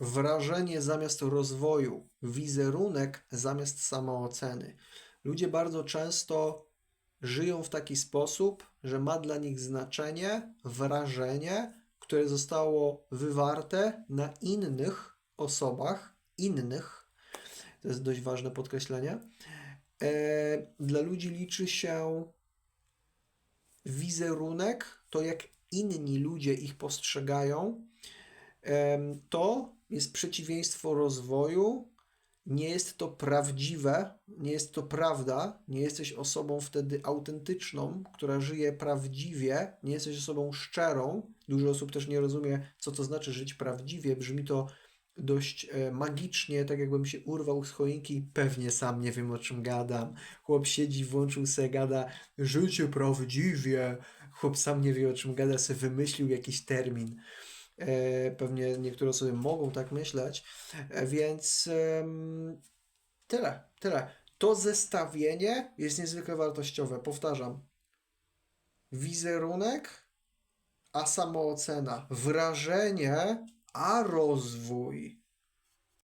wrażenie zamiast rozwoju, wizerunek zamiast samooceny. Ludzie bardzo często żyją w taki sposób, że ma dla nich znaczenie wrażenie, które zostało wywarte na innych osobach, innych. To jest dość ważne podkreślenie. E, dla ludzi liczy się wizerunek, to jak inni ludzie ich postrzegają. To jest przeciwieństwo rozwoju. Nie jest to prawdziwe, nie jest to prawda. Nie jesteś osobą wtedy autentyczną, która żyje prawdziwie, nie jesteś osobą szczerą. Dużo osób też nie rozumie, co to znaczy żyć prawdziwie. Brzmi to dość e, magicznie, tak jakbym się urwał z choinki. Pewnie sam nie wiem, o czym gadam. Chłop siedzi, włączył se, gada życie prawdziwie. Chłop sam nie wie, o czym gada, se wymyślił jakiś termin. E, Pewnie niektóre osoby mogą tak myśleć, E, więc tyle, tyle. To zestawienie jest niezwykle wartościowe. Powtarzam. Wizerunek, a samoocena. Wrażenie, a rozwój.